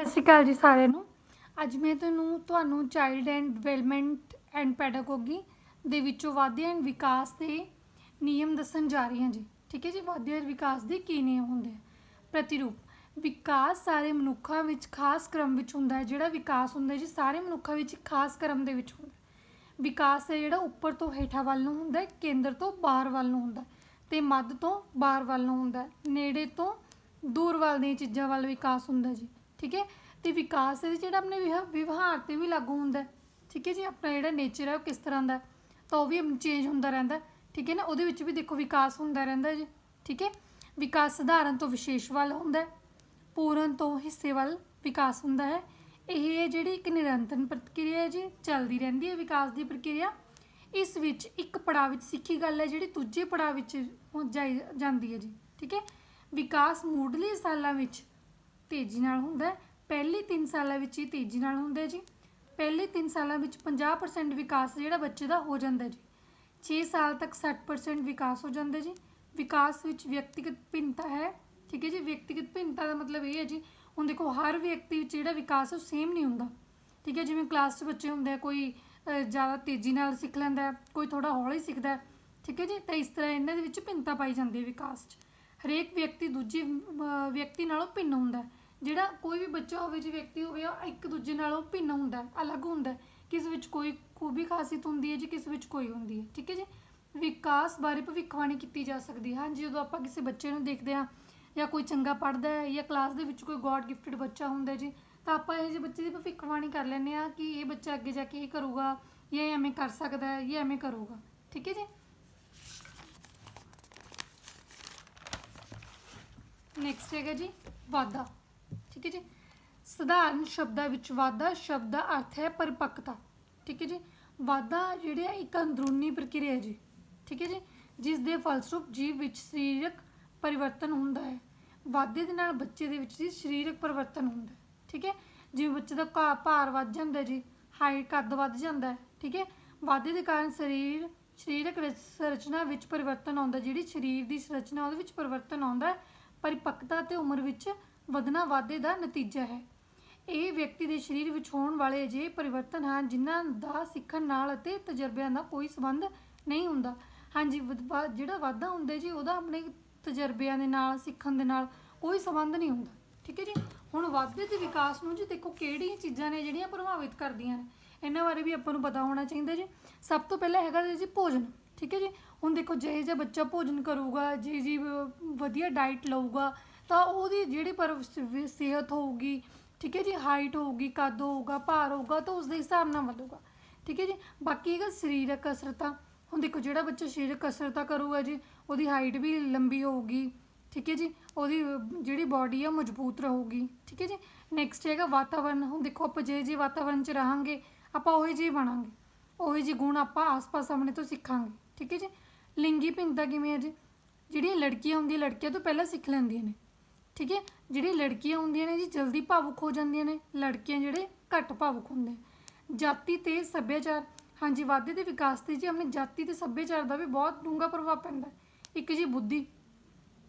ਸਤਿ ਸ਼੍ਰੀ ਅਕਾਲ ਜੀ ਸਾਰਿਆਂ ਨੂੰ। ਅੱਜ ਮੈਂ ਤੁਹਾਨੂੰ ਤੁਹਾਨੂੰ child and development and pedagogy ਦੇ ਵਿੱਚੋਂ ਵਾਧੇ ਐਂਡ ਵਿਕਾਸ ਦੇ ਨਿਯਮ ਦੱਸਣ ਜਾ ਰਹੀ ਹਾਂ ਜੀ। ਠੀਕ ਹੈ ਜੀ, ਵਾਧੇ ਐਂਡ ਵਿਕਾਸ ਦੇ ਕੀ ਨਿਯਮ ਹੁੰਦੇ ਆ? ਪ੍ਰਤੀਰੂਪ, ਵਿਕਾਸ ਸਾਰੇ ਮਨੁੱਖਾਂ ਵਿੱਚ ਖਾਸ ਕ੍ਰਮ ਵਿੱਚ ਹੁੰਦਾ ਹੈ, ਜਿਹੜਾ ਵਿਕਾਸ ਹੁੰਦਾ ਜੀ, ਸਾਰੇ ਮਨੁੱਖਾਂ ਵਿੱਚ ਖਾਸ ਕ੍ਰਮ ਦੇ ਵਿੱਚ ਹੁੰਦਾ ਵਿਕਾਸ ਹੈ ਜਿਹੜਾ ਉੱਪਰ ਤੋਂ ਹੇਠਾਂ ਵੱਲ ਨੂੰ ਹੁੰਦਾ ਹੈ, ਕੇਂਦਰ ਤੋਂ ਬਾਹਰ ਵੱਲ ਨੂੰ ਹੁੰਦਾ ਹੈ ਤੇ ਮੱਧ ਤੋਂ ਬਾਹਰ ਵੱਲ ਨੂੰ ਹੁੰਦਾ ਨੇੜੇ ਤੋਂ ਦੂਰ ਵੱਲ ਦੀਆਂ ਚੀਜ਼ਾਂ ਵੱਲ ਵਿਕਾਸ ਹੁੰਦਾ ਜੀ। ਠੀਕ ਹੈ? ਤੇ ਵਿਕਾਸ ਇਹ ਜਿਹੜਾ ਆਪਣੇ ਵਿਹ ਵਿਵਹਾਰ ਤੇ ਵੀ ਲਾਗੂ ਹੁੰਦਾ ਹੈ। ਠੀਕ ਹੈ ਜੀ? ਆਪਣਾ ਜਿਹੜਾ ਨੇਚਰ ਹੈ ਉਹ ਕਿਸ ਤਰ੍ਹਾਂ ਦਾ ਹੈ, ਤਾਂ ਉਹ ਵੀ ਚੇਂਜ ਹੁੰਦਾ ਰਹਿੰਦਾ ਹੈ। ਠੀਕ ਹੈ ਨਾ? ਉਹਦੇ ਵਿੱਚ ਵੀ ਦੇਖੋ ਵਿਕਾਸ ਹੁੰਦਾ ਰਹਿੰਦਾ ਜੀ। ਠੀਕ ਹੈ? ਵਿਕਾਸ ਸਧਾਰਨ ਤੋਂ ਵਿਸ਼ੇਸ਼ ਵੱਲ ਹੁੰਦਾ ਹੈ। ਪੂਰਨ ਤੋਂ ਹਿੱਸੇ ਵੱਲ ਵਿਕਾਸ ਹੁੰਦਾ ਹੈ। ਇਹ ਹੈ ਜਿਹੜੀ ਇੱਕ ਨਿਰੰਤਰ ਪ੍ਰਕਿਰਿਆ ਹੈ ਜੀ ਚੱਲਦੀ ਰਹਿੰਦੀ ਹੈ ਵਿਕਾਸ ਦੀ ਪ੍ਰਕਿਰਿਆ। ਇਸ ਵਿੱਚ ਇੱਕ ਪੜਾਅ ਵਿੱਚ ਸਿੱਖੀ ਗੱਲ ਹੈ ਜਿਹੜੀ ਦੂਜੇ ਪੜਾਅ ਵਿੱਚ ਹੋ ਜਾਈ ਜਾਂਦੀ ਹੈ ਜੀ। ਠੀਕ ਹੈ? ਵਿਕਾਸ ਮੁੱਢਲੇ ਸਾਲਾਂ ਵਿੱਚ ਤੇਜ਼ੀ ਨਾਲ ਹੁੰਦਾ ਹੈ। ਪਹਿਲੇ 3 ਸਾਲਾਂ ਵਿੱਚ ਹੀ ਤੇਜ਼ੀ ਨਾਲ ਹੁੰਦਾ ਜੀ। ਪਹਿਲੇ 3 ਸਾਲਾਂ ਵਿੱਚ 50% ਵਿਕਾਸ ਜਿਹੜਾ ਬੱਚੇ ਦਾ ਹੋ ਜਾਂਦਾ ਜੀ। 6 ਸਾਲ ਤੱਕ 60% ਵਿਕਾਸ ਹੋ ਜਾਂਦਾ ਜੀ। ਵਿਕਾਸ ਵਿੱਚ ਵਿਅਕਤੀਗਤ ਭਿੰਨਤਾ ਹੈ, ਠੀਕ ਹੈ ਜੀ। ਵਿਅਕਤੀਗਤ ਭਿੰਨਤਾ ਦਾ ਮਤਲਬ ਇਹ ਹੈ ਜੀ, ਹੁਣ ਦੇਖੋ ਹਰ ਵਿਅਕਤੀ ਵਿੱਚ ਜਿਹੜਾ ਵਿਕਾਸ ਉਹ ਸੇਮ ਨਹੀਂ ਹੁੰਦਾ। ਠੀਕ ਹੈ, ਜਿਵੇਂ ਕਲਾਸ 'ਚ ਬੱਚੇ ਹੁੰਦੇ ਆ, ਕੋਈ ਜ਼ਿਆਦਾ ਤੇਜ਼ੀ ਨਾਲ ਸਿੱਖ ਲੈਂਦਾ ਕੋਈ ਥੋੜਾ ਹੌਲੀ ਸਿੱਖਦਾ ਠੀਕ ਹੈ ਜੀ। ਤਾਂ ਇਸ ਤਰ੍ਹਾਂ ਇਹਨਾਂ ਦੇ ਵਿੱਚ ਭਿੰਨਤਾ ਪਾਈ ਜਾਂਦੀ ਹੈ ਵਿਕਾਸ 'ਚ। ਹਰੇਕ ਵਿਅਕਤੀ ਦੂਜੇ ਵਿਅਕਤੀ ਨਾਲੋਂ ਭਿੰਨ ਹੁੰਦਾ ਹੈ। ਜਿਹੜਾ ਕੋਈ ਵੀ ਬੱਚਾ ਹੋਵੇ, ਜੇ ਵਿਅਕਤੀ ਹੋਵੇ, ਉਹ ਇੱਕ ਦੂਜੇ ਨਾਲੋਂ ਭਿੰਨ ਹੁੰਦਾ ਹੈ, ਅਲੱਗ ਹੁੰਦਾ ਹੈ। ਕਿਸ ਵਿੱਚ ਕੋਈ ਖੂਬੀ ਖਾਸੀਅਤ ਹੁੰਦੀ ਹੈ ਜੀ, ਕਿਸ ਵਿੱਚ ਕੋਈ ਹੁੰਦੀ ਹੈ। ਠੀਕ ਹੈ ਜੀ? ਵਿਕਾਸ ਬਾਰੇ ਭਵਿੱਖਬਾਣੀ ਕੀਤੀ ਜਾ ਸਕਦੀ ਹੈ। ਹਾਂਜੀ ਜਦੋਂ ਆਪਾਂ ਕਿਸੇ ਬੱਚੇ ਨੂੰ ਦੇਖਦੇ ਹਾਂ ਜਾਂ ਕੋਈ ਚੰਗਾ ਪੜ੍ਹਦਾ ਹੈ ਜਾਂ ਕਲਾਸ ਦੇ ਵਿੱਚ ਕੋਈ ਗੋਡ ਗਿਫਟਡ ਬੱਚਾ ਹੁੰਦਾ ਹੈ ਜੀ, ਤਾਂ ਆਪਾਂ ਇਹ ਜਿਹੇ ਬੱਚੇ ਦੀ ਭਵਿੱਖਬਾਣੀ ਕਰ ਲੈਂਦੇ ਹਾਂ ਕਿ ਇਹ ਬੱਚਾ ਅੱਗੇ ਜਾ ਕੇ ਇਹ ਕਰੂਗਾ ਜਾਂ ਇਹ ਐਵੇਂ ਕਰ ਸਕਦਾ ਹੈ ਜਾਂ ਐਵੇਂ ਕਰੂਗਾ। ਠੀਕ ਹੈ ਜੀ? ਨੈਕਸਟ ਹੈਗਾ ਜੀ, ਵਾਧਾ। ਠੀਕ ਹੈ ਜੀ? ਸਧਾਰਨ ਸ਼ਬਦਾਂ ਵਿੱਚ ਵਾਧਾ ਸ਼ਬਦ ਦਾ ਅਰਥ ਹੈ ਪਰਿਪੱਕਤਾ, ਠੀਕ ਹੈ ਜੀ? ਵਾਧਾ ਜਿਹੜੇ ਆ, ਇੱਕ ਅੰਦਰੂਨੀ ਪ੍ਰਕਿਰਿਆ ਜੀ, ਠੀਕ ਹੈ ਜੀ? ਜਿਸ ਦੇ ਫਲਸਰੂਪ ਜੀਵ ਵਿੱਚ ਸਰੀਰਕ ਪਰਿਵਰਤਨ ਹੁੰਦਾ ਹੈ। ਵਾਧੇ ਦੇ ਨਾਲ ਬੱਚੇ ਦੇ ਵਿੱਚ ਜੀ ਸਰੀਰਕ ਪਰਿਵਰਤਨ ਹੁੰਦਾ ਹੈ, ਠੀਕ ਹੈ? ਜਿਵੇਂ ਬੱਚੇ ਦਾ ਘਾ- ਭਾਰ ਵੱਧ ਜਾਂਦਾ ਜੀ ਹਾਈਟ ਕੱਦ ਵੱਧ ਜਾਂਦਾ ਠੀਕ ਹੈ? ਵਾਧੇ ਦੇ ਕਾਰਨ ਸਰੀਰ, ਸਰੀਰਕ ਰਚ- ਸੰਰਚਨਾ ਵਿੱਚ ਪਰਿਵਰਤਨ ਆਉਂਦਾ ਜਿਹੜੀ ਸਰੀਰ ਦੀ ਸੰਰਚਨਾ ਉਹਦੇ ਵਿੱਚ ਪਰਿਵਰਤਨ ਆਉਂਦਾ ਪਰਿਪੱਕਤਾ ਤੇ ਉਮਰ ਵਿੱਚ ਵਧਣਾ ਵਾਧੇ ਦਾ ਨਤੀਜਾ ਹੈ। ਇਹ ਵਿਅਕਤੀ ਦੇ ਸਰੀਰ ਵਿੱਚ ਹੋਣ ਵਾਲੇ ਅਜਿਹੇ ਪਰਿਵਰਤਨ ਹਨ ਜਿਨ੍ਹਾਂ ਦਾ ਸਿੱਖਣ ਨਾਲ ਅਤੇ ਤਜਰਬਿਆਂ ਦਾ ਕੋਈ ਸੰਬੰਧ ਨਹੀਂ ਹੁੰਦਾ। ਹਾਂਜੀ, ਵਧ- ਵਾ- ਜਿਹੜਾ ਵਾਧਾ ਹੁੰਦਾ ਜੀ, ਉਹਦਾ ਆਪਣੇ ਤਜਰਬਿਆਂ ਦੇ ਨਾਲ, ਸਿੱਖਣ ਦੇ ਨਾਲ ਕੋਈ ਸੰਬੰਧ ਨਹੀਂ ਹੁੰਦਾ। ਠੀਕ ਹੈ ਜੀ? ਹੁਣ ਵਾਧੇ ਦੇ ਵਿਕਾਸ ਨੂੰ ਜੀ ਦੇਖੋ ਕਿਹੜੀਆਂ ਚੀਜ਼ਾਂ ਨੇ ਜਿਹੜੀਆਂ ਪ੍ਰਭਾਵਿਤ ਕਰਦੀਆਂ ਨੇ। ਇਹਨਾਂ ਬਾਰੇ ਵੀ ਆਪਾਂ ਨੂੰ ਪਤਾ ਹੋਣਾ ਚਾਹੀਦਾ ਜੀ। ਸਭ ਤੋਂ ਪਹਿਲਾਂ ਹੈਗਾ ਜੀ ਭੋਜਨ। ਠੀਕ ਹੈ ਜੀ? ਹੁਣ ਦੇਖੋ ਜਿਹੇ ਜਿਹਾ ਬੱਚਾ ਭੋਜਨ ਕਰੂਗਾ ਜੀ ਜੀ ਵਧੀਆ ਡਾਈਟ ਲਊਗਾ ਤਾਂ ਉਹਦੀ ਜਿਹੜੀ ਪਰ ਸ- ਸਿਹਤ ਹੋਊਗੀ ਠੀਕ ਹੈ ਜੀ ਹਾਈਟ ਹੋਊਗੀ ਕੱਦ ਹੋਊਗਾ ਭਾਰ ਹੋਊਗਾ ਤਾਂ ਉਸ ਦੇ ਹਿਸਾਬ ਨਾਲ ਵਧੂਗਾ ਠੀਕ ਹੈ ਜੀ। ਬਾਕੀ ਹੈਗਾ ਸਰੀਰਕ ਕਸਰਤਾਂ ਹੁਣ ਦੇਖੋ ਜਿਹੜਾ ਬੱਚਾ ਸਰੀਰਕ ਕਸਰਤਾਂ ਕਰੂਗਾ ਜੀ ਉਹਦੀ ਹਾਈਟ ਵੀ ਲੰਬੀ ਹੋਊਗੀ ਠੀਕ ਹੈ ਜੀ ਉਹਦੀ ਅਹ, ਜਿਹੜੀ ਬਾਡੀ ਆ ਮਜ਼ਬੂਤ ਰਹੂਗੀ ਠੀਕ ਹੈ ਜੀ। ਨੈਕਸਟ ਹੈਗਾ ਵਾਤਾਵਰਨ ਹੁਣ ਦੇਖੋ ਆਪਾਂ ਜੇ ਜੇ ਵਾਤਾਵਰਨ 'ਚ ਰਹਾਂਗੇ ਆਪਾਂ ਉਹੀ ਜਿਹੇ ਬਣਾਂਗੇ ਉਹੀ ਜਿਹੇ ਗੁਣ ਆਪਾਂ ਆਸ-ਪਾਸ ਆਪਣੇ ਤੋਂ ਸਿੱਖਾਂਗੇ ਠੀਕ ਹੈ ਜੀ। ਲਿੰਗੀ ਭਿੰਨਤਾ ਕਿਵੇਂ ਹੈ ਜੀ? ਜਿਹੜੀਆਂ ਲੜਕੀਆਂ ਹੁੰਦੀਆਂ ਲੜਕੀਆਂ ਤੋਂ ਪਹਿਲਾਂ ਸਿੱਖ ਲੈਂਦੀਆਂ ਨੇ ਠੀਕ ਹੈ? ਜਿਹੜੀ ਲੜਕੀਆਂ ਹੁੰਦੀਆਂ ਨੇ ਜੀ, ਜਲਦੀ ਭਾਵੁਕ ਹੋ ਜਾਂਦੀਆਂ ਨੇ। ਲੜਕੀਆਂ ਜਿਹੜੇ ਘੱਟ ਭਾਵੁਕ ਹੁੰਦੇ। ਜਾਤੀ ਤੇ ਸੱਭਿਆਚਾਰ। ਹਾਂਜੀ, ਵਾਧੇ ਦੇ ਵਿਕਾਸ ਤੇ ਜੀ ਆਪਣੇ ਜਾਤੀ ਤੇ ਸੱਭਿਆਚਾਰ ਦਾ ਵੀ ਬਹੁਤ ਡੂੰਘਾ ਪ੍ਰਭਾਵ ਪੈਂਦਾ ਇੱਕ ਜੀ ਬੁੱਧੀ।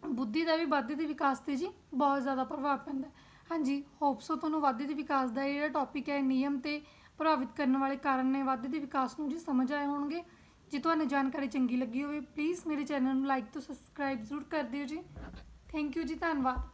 ਬੁੱਧੀ ਦਾ ਵੀ ਵਾਧੇ ਦੇ ਵਿਕਾਸ ਤੇ ਜੀ ਬਹੁਤ ਜ਼ਿਆਦਾ ਪ੍ਰਭਾਵ ਪੈਂਦਾ ਹਾਂਜੀ ਹੋਪਸੋ ਤੁਹਾਨੂੰ ਵਾਧੇ ਦੇ ਵਿਕਾਸ ਦਾ ਜਿਹੜਾ ਟੌਪਿਕ ਹੈ, ਨਿਯਮ ਤੇ ਪ੍ਰਭਾਵਿਤ ਕਰਨ ਵਾਲੇ ਕਾਰਨ ਨੇ ਵਾਧੇ ਦੇ ਵਿਕਾਸ ਨੂੰ ਜੀ ਸਮਝ ਆਏ ਹੋਣਗੇ। ਜੇ ਤੁਹਾਨੂੰ ਜਾਣਕਾਰੀ ਚੰਗੀ ਲੱਗੀ ਹੋਵੇ ਪਲੀਜ਼ ਮੇਰੇ ਚੈਨਲ ਨੂੰ ਲਾਈਕ ਤੇ ਸਬਸਕ੍ਰਾਈਬ ਜ਼ਰੂਰ ਕਰ ਦਿਓ ਜੀ। ਥੈਂਕ ਯੂ ਜੀ, ਧੰਨਵਾਦ।